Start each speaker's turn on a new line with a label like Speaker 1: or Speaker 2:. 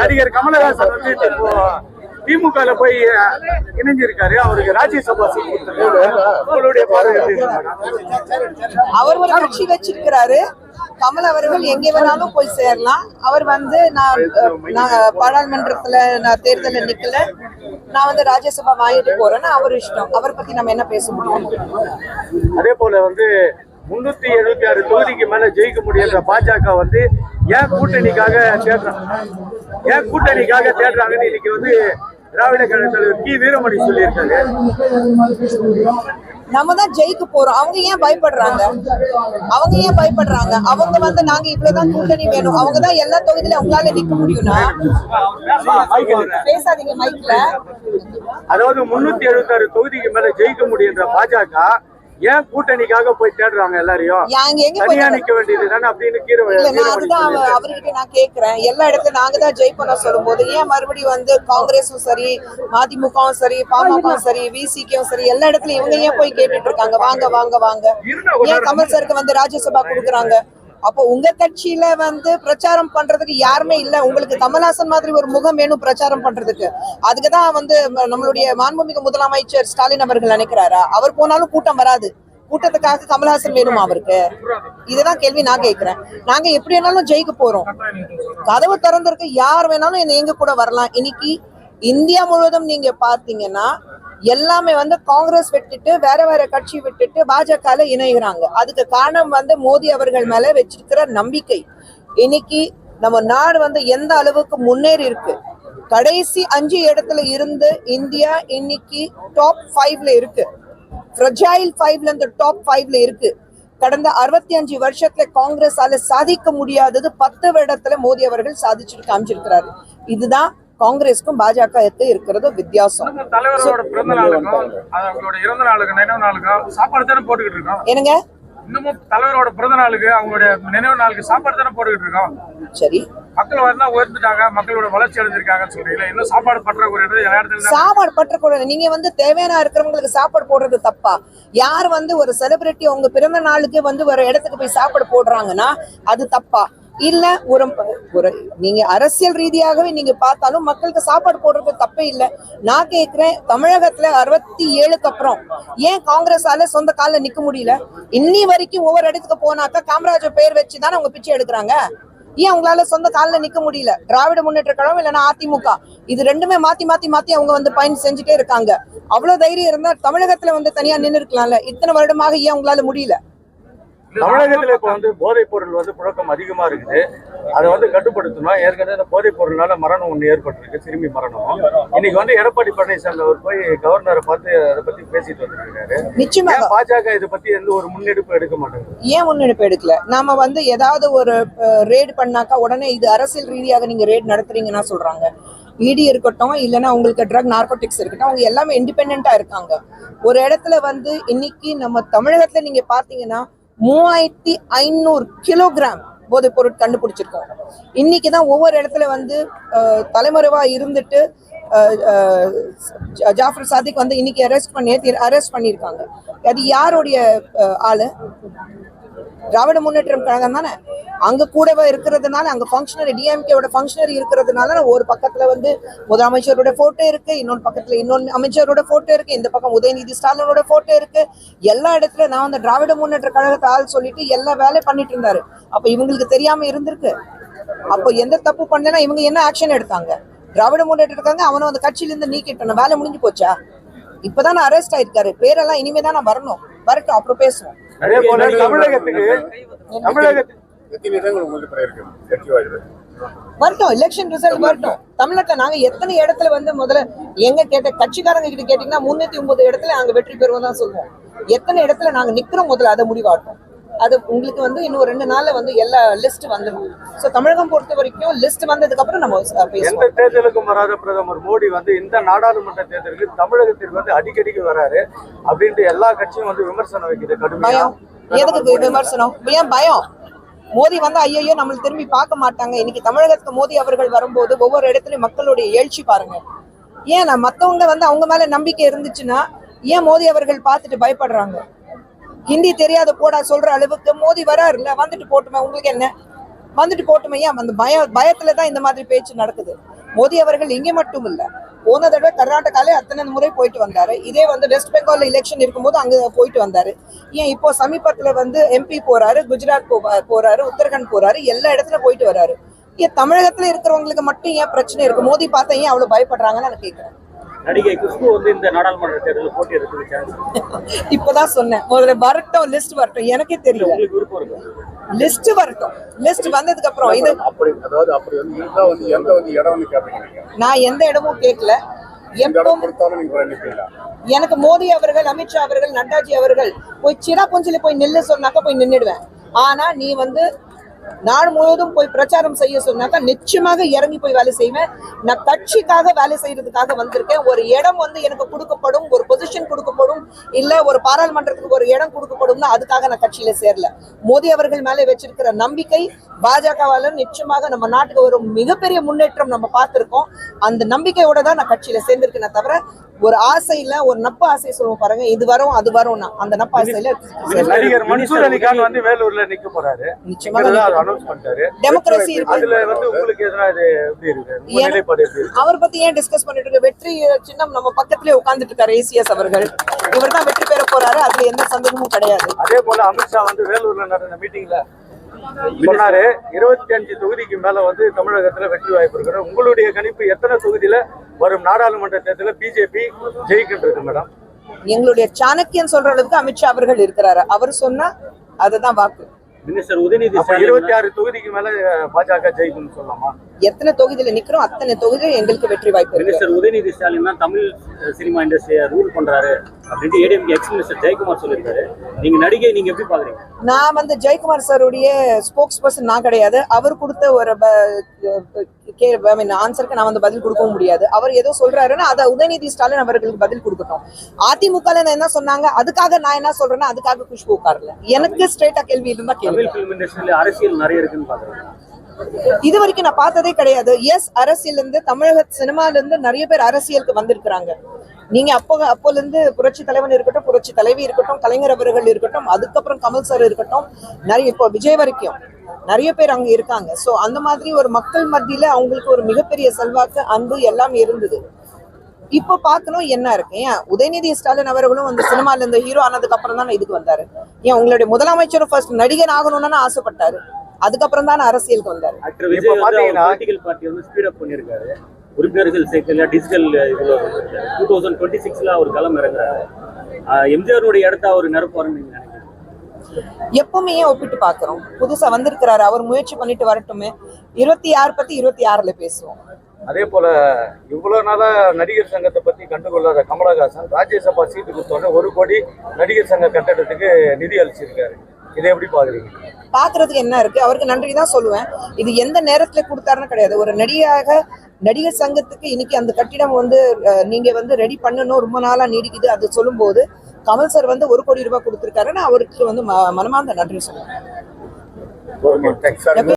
Speaker 1: நடிகர் கமலஹாசன் வந்து இப்போ திமுக போய் இணைஞ்சிருக்காரு. அவருக்கு ராஜ்யசபா சீட் உங்களுடைய பார்வை?
Speaker 2: அவர் ஒரு கட்சி வச்சிருக்கிறாரு. கமல் அவர்கள் எங்கே வேணாலும் போய் சேரலாம். அவர் வந்து நான் பாராளுமன்றத்துல நான் தேர்தலில் நிக்கல நான் வந்து ராஜ்யசபா வாங்கிட்டு போறேன்னு அவர் இஷ்டம். அவரை பத்தி நம்ம என்ன பேச முடியும்?
Speaker 1: அதே போல வந்து முன்னூத்தி எழுபத்தி ஆறு தொகுதிக்கு மேல ஜெயிக்க முடியுன்ற பாஜக வந்து ஏன் கூட்டணிக்காக தேடுறாங்க ஏன் கூட்டணிக்காக தேடுறாங்கன்னு இன்னைக்கு வந்து திராவிட கழக தலைவர் கி. வீரமணி சொல்லியிருக்காரு.
Speaker 2: நம்ம தான் ஜெயிக்க போறோம். அவங்க ஏன் பயப்படுறாங்க? அவங்க ஏன் பயப்படுறாங்க? அவங்க வந்து நாங்க இவ்வளவுதான் கூட்டணி வேணும். அவங்க தான் எல்லா தொகுதியிலும் அவங்களால நிக்க முடியும்னா? பேசாதீங்க மைக்ல
Speaker 1: அதாவது முன்னூத்தி எழுபத்தி ஆறு தொகுதிக்கு மேல ஜெயிக்க முடியுன்ற பாஜக ஏன் கூட்டணிக்காக போய் தேடுறாங்க எல்லாரையும்? தனியா நிக்க வேண்டியது தானே அப்படின்னு கீரை
Speaker 2: அதுதான். அவர்கிட்ட நான் கேக்குறேன். எல்லா இடத்துலயும் நாங்க தான் ஜெயிப்போம் சொல்லும் போது ஏன் மறுபடியும் வந்து காங்கிரஸும் சரி மதிமுகவும் சரி பாமகவும் சரி விசிக்கும் சரி எல்லா இடத்துலயும் இவங்க ஏன் போய் கேட்டுட்டு இருக்காங்க? வாங்க வாங்க வாங்க. ஏன் கமல் சருக்கு வந்து ராஜ்யசபா கொடுக்குறாங்க? அப்போ உங்க கட்சியில வந்து பிரச்சாரம் பண்றதுக்கு யாருமே இல்ல. உங்களுக்கு கமல்ஹாசன் மாதிரி ஒரு முகம் வேணும் பிரச்சாரம் பண்றதுக்கு. அதுக்குதான் வந்து நம்மளுடைய மாண்புமிகு முதலமைச்சர் ஸ்டாலின் அவர்கள் நினைக்கிறாரா? அவர் போனாலும் கூட்டம் வராது. கூட்டத்துக்காக கமல்ஹாசன் வேணுமா அவருக்கு? இதுதான் கேள்வி நான் கேட்கிறேன். நாங்க எப்படி வேணாலும் ஜெயிக்க போறோம். கதவு திறந்திருக்க. யார் வேணாலும் என்ன எங்க கூட வரலாம். இன்னைக்கு இந்தியா முழுவதும் நீங்க பாத்தீங்கன்னா எல்லாமே வந்து காங்கிரஸ் விட்டுட்டு வேற வேற கட்சி விட்டுட்டு பாஜக இணைகிறாங்க. அதுக்கு காரணம் வந்து மோடி அவர்கள் மேல வச்சிருக்கிற நம்பிக்கை. இன்னைக்கு நம்ம நாடு வந்து எந்த அளவுக்கு முன்னேறி இருக்கு? கடைசி அஞ்சு இடத்துல இருந்து இந்தியா இன்னைக்கு டாப் ஃபைவ்ல இருக்கு. ஃப்ரஜைல் ஃபைவ்ல இருந்து டாப் ஃபைவ்ல இருக்கு. கடந்த அறுபத்தி அஞ்சு வருஷத்துல காங்கிரஸால சாதிக்க முடியாதது பத்து வருடத்துல மோடி அவர்கள் சாதிச்சுட்டு காமிச்சிருக்கிறாரு. இதுதான் காங்கிரஸ்க்கும் பாஜக இருக்கிறது வித்தியாசம். என்னங்க?
Speaker 3: இன்னமும் தலைவரோட பிறந்த நாளுக்கு அவங்களுடைய நினைவு நாளுக்கு சாப்பாடு தானே போட்டுக்கிட்டு இருக்கோம்?
Speaker 2: சரி.
Speaker 3: மக்கள் வரலாம் உயர்ந்துட்டாங்க மக்களோட வளர்ச்சி அடைஞ்சிருக்காங்கன்னு சொல்றீங்களா இன்னும் சாப்பாடு பற்றாக்குறை
Speaker 2: சாப்பாடு பற்றக்கூடாது நீங்க வந்து தேவையான இருக்கிறவங்களுக்கு சாப்பாடு போடுறது தப்பா? யார் வந்து ஒரு செலிபிரிட்டி அவங்க பிறந்த நாளுக்கு வந்து ஒரு இடத்துக்கு போய் சாப்பாடு போடுறாங்கன்னா அது தப்பா? இல்ல ஒரு ஒரு நீங்க அரசியல் ரீதியாகவே நீங்க பார்த்தாலும் மக்களுக்கு சாப்பாடு போடுறது தப்பே இல்ல. நான் கேக்குறேன் தமிழகத்துல அறுபத்தி ஏழுக்கு அப்புறம் ஏன் காங்கிரஸால சொந்த கால்ல நிக்க முடியல? இன்னி வரைக்கும் ஒவ்வொரு இடத்துக்கு போனாக்கா காமராஜர் பேர் வச்சு தானே அவங்க பிச்சை எடுக்கிறாங்க? ஏன் அவங்களால சொந்த கால்ல நிக்க முடியல? திராவிட முன்னேற்ற கழகம் இல்லைன்னா அதிமுக. இது ரெண்டுமே மாத்தி மாத்தி மாத்தி அவங்க வந்து பயன் செஞ்சுட்டே இருக்காங்க. அவ்வளவு தைரியம் இருந்தா தமிழகத்துல வந்து தனியா நின்னு இருக்கலாம்ல இத்தனை வருடமாக ஏன் உங்களால முடியல?
Speaker 1: தமிழகத்துல இப்ப வந்து போதைப் பொருள் வந்து புழக்கம் அதிகமா இருக்குது. அதை வந்து கட்டுப்படுத்தணும். ஏற்கனவே இந்த போதைப் பொருள்னால மரணம் ஒண்ணு ஏற்பட்டிருக்கு. சிறுமி மரணம். இன்னைக்கு வந்து எடப்பாடி பழனிசாமி அவர் போய் கவர்னரை பார்த்து அதை பத்தி பேசிட்டு வந்திருக்காரு.
Speaker 2: நிச்சயமாக.
Speaker 1: பாஜக இதை பத்தி எந்த ஒரு முன்னெடுப்பு எடுக்க மாட்டேங்குது?
Speaker 2: ஏன் முன்னெடுப்பு எடுக்கல? நாம வந்து ஏதாவது ஒரு ரேடு பண்ணாக்கா உடனே இது அரசியல் ரீதியாக நீங்க ரேட் நடத்துறீங்கன்னா சொல்றாங்க. இடி இருக்கட்டும் இல்லைன்னா உங்களுக்கு ட்ரக் நார்கோட்டிக்ஸ் இருக்கட்டும் அவங்க எல்லாமே இண்டிபெண்டா இருக்காங்க. ஒரு இடத்துல வந்து இன்னைக்கு நம்ம தமிழகத்துல நீங்க பாத்தீங்கன்னா மூவாயிரத்தி ஐநூறு கிலோகிராம் போதைப் பொருள் கண்டுபிடிச்சிருக்கோம் இன்னைக்கு தான் ஒவ்வொரு இடத்துல வந்து தலைமறைவாக இருந்துட்டு ஜா- ஜாஃபர் சாதிக் வந்து இன்னைக்கு அரெஸ்ட் பண்ணி அரெஸ்ட் பண்ணியிருக்காங்க. அது யாருடைய அஹ், ஆளு? திராவிட முன்னேற்றம் கழகம் தானே? அங்க கூடவே இருக்கிறதுனால அங்க ஃபங்க்ஷனரி டிஎம்கேவோட ஃபங்க்ஷனரி இருக்கிறதுனால ஒரு பக்கத்துல வந்து முதலமைச்சரோட போட்டோ இருக்கு இன்னொரு பக்கத்துல இன்னொரு அமைச்சரோட போட்டோ இருக்கு இந்த பக்கம் உதயநிதி ஸ்டாலினோட போட்டோ இருக்கு. எல்லா இடத்துல நான் வந்து திராவிட முன்னேற்ற கழகத்தை ஆள் சொல்லிட்டு எல்லா வேலையும் பண்ணிட்டு இருந்தாரு. அப்ப இவங்களுக்கு தெரியாம இருந்திருக்கு. அப்போ எந்த தப்பு பண்ணலன்னா இவங்க என்ன ஆக்ஷன் எடுத்தாங்க? திராவிட முன்னேற்ற இருக்காங்க அவனை அந்த கட்சியில இருந்து நீக்கிட்டணும் வேலை முடிஞ்சு போச்சா? இப்பதான் அரெஸ்ட் ஆயிருக்காரு. பேரெல்லாம் இனிமே தான் நான் வரணும். வரட்டும் அப்புறம் பேசுவோம்.
Speaker 1: அதே போல தமிழகத்துக்கு தமிழகத்துக்கு
Speaker 2: வரட்டும் எலெக்ஷன் ரிசல்ட் வரட்டும். தமிழ்நாட்டுல நாங்க எத்தனை இடத்துல வந்து முதல்ல எங்க கேட்ட கட்சிக்காரங்க கிட்ட கேட்டீங்கன்னா முன்னூத்தி ஒன்பது இடத்துல நாங்க வெற்றி பெறுவோம் தான் சொல்லுவோம். எத்தனை இடத்துல நாங்க நிக்கிறோம் முதல்ல அதை முடிவாட்டும். அது உங்களுக்கு வந்து இன்னும் ரெண்டு நாள்ல வந்து எல்லா லிஸ்ட் வந்துடும் சோ தமிழகம் பொறுத்த வரைக்கும் லிஸ்ட் வந்ததுக்கு அப்புறம் நம்ம
Speaker 1: எந்த தேர்தலுக்கும் வராத பிரதமர் மோடி வந்து இந்த நாடாளுமன்ற தேர்தலுக்கு தமிழகத்திற்கு வந்து அடிக்கடிக்கு வராரு அப்படின்ட்டு எல்லா கட்சியும் வந்து விமர்சனம் வைக்குது கடுமையா.
Speaker 2: எதுக்கு விமர்சனம்? ஏன் பயம்? மோடி வந்து ஐயோ நம்மள திரும்பி பார்க்க மாட்டாங்க. இன்னைக்கு தமிழகத்துக்கு மோடி அவர்கள் வரும்போது ஒவ்வொரு இடத்துலயும் மக்களுடைய எழுச்சி பாருங்க. ஏன் மத்தவங்க வந்து அவங்க மேல நம்பிக்கை இருந்துச்சுன்னா ஏன் மோடி அவர்கள் பார்த்துட்டு பயப்படுறாங்க? ஹிந்தி தெரியாத போடா சொல்ற அளவுக்கு மோடி வராருல்ல வந்துட்டு போட்டுமே உங்களுக்கு என்ன? வந்துட்டு போட்டுமே ஏன்? அந்த பய பயத்துல தான் இந்த மாதிரி பேச்சு நடக்குது. மோடி அவர்கள் இங்கே மட்டும் இல்ல போன தடவை கர்நாடகாலே அத்தனை முறை போயிட்டு வந்தாரு. இதே வந்து வெஸ்ட் பெங்கால் எலெக்ஷன் இருக்கும்போது அங்க போயிட்டு வந்தாரு. ஏன் இப்போ சமீபத்துல வந்து எம்பி போறாரு குஜராத் போ- போறாரு உத்தரகாண்ட் போறாரு எல்லா இடத்துல போயிட்டு வராரு. ஏன் தமிழகத்துல இருக்கிறவங்களுக்கு மட்டும் ஏன் பிரச்சனை இருக்கு? மோடி பார்த்தா ஏன் அவ்வளவு பயப்படுறாங்கன்னு நான் கேட்கிறேன்
Speaker 4: நடிகை குஷ்பு வந்து இந்த நாடாளுமன்ற தேர்தலில் போட்டி எடுத்து சான்ஸ்
Speaker 2: இப்பதான் சொன்னேன். முதல்ல வரட்டும் லிஸ்ட் வரட்டும். எனக்கே தெரியல.
Speaker 4: உங்களுக்கு விருப்பம் இருக்கு?
Speaker 2: லிஸ்ட் வரட்டும். லிஸ்ட் வந்ததுக்கு அப்புறம் இது
Speaker 5: அப்படி அதாவது அப்படி வந்து இருந்தா வந்து எந்த வந்து இடம் வந்து கேட்பீங்க
Speaker 2: நான் எந்த இடமும் கேட்கல. எனக்கு மோடி அவர்கள் அமித்ஷா அவர்கள் நட்டாஜி அவர்கள் போய் சிராபுஞ்சில போய் நில்லு சொன்னாக்கா போய் நின்னுடுவேன். ஆனா நீ வந்து நாடு முழுவதும் போய் பிரச்சாரம் செய்ய சொன்னாக்கா நிச்சயமாக இறங்கி போய் வேலை செய்வேன். நான் கட்சிக்காக வேலை செய்யறதுக்காக வந்திருக்கேன். ஒரு இடம் வந்து எனக்கு கொடுக்கப்படும் ஒரு பொசிஷன் கொடுக்கப்படும் இல்ல ஒரு பாராளுமன்றத்துக்கு ஒரு இடம் கொடுக்கப்படும்னா அதுக்காக நான் கட்சியில சேரல. மோடி அவர்கள் மேலே வச்சிருக்கிற நம்பிக்கை பாஜகவால நிச்சயமாக நம்ம நாட்டுக்கு ஒரு மிகப்பெரிய முன்னேற்றம் நம்ம பார்த்திருக்கோம். அந்த நம்பிக்கையோட தான் நான் கட்சியில சேர்ந்திருக்கேன் தவிர ஒரு ஆசையில ஒரு நப்பு ஆசை சொல்லுவோம் பாருங்க. இது வரும் அது வரும்னா அந்த நப்பு ஆசையில
Speaker 1: நடிகர் மன்சூர் அலிகான் வந்து வேலூர்ல நிக்க போறாரு.
Speaker 2: நிச்சயமாக
Speaker 1: அனௌன்ஸ் பண்ணிட்டாரு.
Speaker 2: டெமோக்ரசி
Speaker 1: அதுல வந்து உங்களுக்கு எதனா இது எப்படி இருக்கு?
Speaker 2: அவர் பத்தி ஏன் டிஸ்கஸ் பண்ணிட்டு இருக்க வெற்றி சின்னம் நம்ம பக்கத்துலயே உட்கார்ந்துட்டு இருக்காரு ஏசிஎஸ் அவர்கள். இவர் தான் வெற்றி பெற போறாரு. அதுல எந்த சந்தேகமும் கிடையாது.
Speaker 1: அதே போல அமித்ஷா வந்து வேலூர்ல நடந்த மீட்டிங்ல சொன்னாரு இருபத்தி அஞ்சு தொகுதிக்கு மேல வந்து தமிழகத்துல வெற்றி வாய்ப்பு இருக்கு உங்களுடைய கணிப்பு எத்தனை தொகுதியில? வரும் நாடாளுமன்ற தேர்தலில் பிஜேபி ஜெயிக்கின்றது மேடம்.
Speaker 2: எங்களுடைய சாணக்கியன் சொல்ற அளவுக்கு அமித்ஷா அவர்கள் இருக்கிறாரு. அவர் சொன்னா அதுதான் வாக்கு.
Speaker 4: மினிஸ்டர் உதயநிதி
Speaker 1: இருபத்தி ஆறு தொகுதிக்கு மேல பாஜக ஜெயிக்கும்னு சொல்லலாமா
Speaker 2: எத்தனை தொகுதியில நிக்கிறோம் அத்தனை தொகுதியில எங்களுக்கு வெற்றி வாய்ப்பு இருக்கு.
Speaker 4: மினிஸ்டர் உதயநிதி ஸ்டாலின் தான் தமிழ் சினிமா இண்டஸ்ட்ரியை ரூல் பண்றாரு அப்படின்ட்டு ஏடிஎம்கே எக்ஸ் மினிஸ்டர் ஜெயக்குமார் சொல்லியிருக்காரு. நீங்க நடிகை நீங்க எப்படி பாக்குறீங்க?
Speaker 2: நான் வந்து ஜெயக்குமார் சாருடைய ஸ்போக்ஸ் பர்சன் நான் கிடையாது. அவர் கொடுத்த ஒரு ஆன்சருக்கு நான் வந்து பதில் கொடுக்கவும் முடியாது. அவர் ஏதோ சொல்றாருன்னா அதை உதயநிதி ஸ்டாலின் அவர்களுக்கு பதில் கொடுக்கட்டும். அதிமுக என்ன சொன்னாங்க அதுக்காக நான் என்ன சொல்றேன்னா அதுக்காக குஷ்பு உட்காரல. எனக்கு ஸ்ட்ரெயிட்டா கேள்வி இருந்தா கேள்வி.
Speaker 4: அரசியல் நிறைய இருக்குன்னு பாக்குறேன்
Speaker 2: இது வரைக்கும் நான் பார்த்ததே கிடையாது. எஸ் அரசியல் இருந்து தமிழக சினிமால இருந்து நிறைய பேர் அரசியலுக்கு வந்திருக்கிறாங்க. நீங்க அப்போ அப்போல இருந்து புரட்சி தலைவன் இருக்கட்டும் புரட்சி தலைவி இருக்கட்டும் கலைஞர் அவர்கள் இருக்கட்டும் அதுக்கப்புறம் கமல் சார் இருக்கட்டும் நிறைய இப்போ விஜய் வரைக்கும் நிறைய பேர் அங்க இருக்காங்க. சோ அந்த மாதிரி ஒரு மக்கள் மத்தியில அவங்களுக்கு ஒரு மிகப்பெரிய செல்வாக்கு அன்பு எல்லாம் இருந்தது. இப்போ பார்க்கணும் என்ன இருக்கு. ஏன்? உதயநிதி ஸ்டாலின் அவர்களும் அந்த சினிமால இருந்து ஹீரோ ஆனதுக்கு அப்புறம் தான் இதுக்கு வந்தாரு. ஏன்? உங்களுடைய முதலமைச்சரும் ஃபர்ஸ்ட் நடிகர் ஆகணும்னு ஆசைப்பட்டாரு. அதுக்கப்புறம் தான் அரசியலுக்கு வந்தாரு.
Speaker 1: இப்ப பாத்தீங்கன்னா-
Speaker 4: பார்ட்டி வந்து ஸ்பீட் அப் பண்ணியிருக்காரு. உறுப்பினர்கள் சேர்க்கல டிஜிட்டல் இதுல டூ தௌசண்ட் டுவெண்ட்டி சிக்ஸ்ல அவர் களம் இறங்குறாரு. ஆஹ் எம்ஜிஆருடைய இடத்த அவர் நிரப்புவாருன்னு நீங்க நினைக்கிறீங்க?
Speaker 2: எப்பவுமே ஒப்பிட்டு பாக்குறோம்? புதுசா வந்திருக்கிறாரு. அவர் முயற்சி பண்ணிட்டு வரட்டுமே. இருபத்தி ஆறு பத்தி இருபத்தி ஆறுல பேசுவோம்.
Speaker 1: அதே போல இவ்வளவு நாளா நடிகர் சங்கத்தை பத்தி கண்டுகொள்ளாத கமலஹாசன் ராஜ்யசபா சீட்டு கொடுத்தோடனே ஒரு கோடி நடிகர் சங்க கட்டடத்துக்கு நிதி அளிச்சிருக்காரு. இதை எப்படி பாக்குறீங்க?
Speaker 2: பாக்குறதுக்கு என்ன இருக்கு? அவருக்கு நன்றி தான் சொல்லுவேன். இது எந்த நேரத்துல கொடுத்தாருன்னு கிடையாது. ஒரு நடிகையாக நடிகர் சங்கத்துக்கு இன்னைக்கு அந்த கட்டிடம் வந்து நீங்க வந்து ரெடி பண்ணணும் ரொம்ப நாளா நீடிக்குது அது சொல்லும்போது கமல் சார் வந்து ஒரு கோடி ரூபாய் கொடுத்திருக்காரு நான் அவருக்கு வந்து மனமார்ந்த நன்றி சொல்லுவேன்.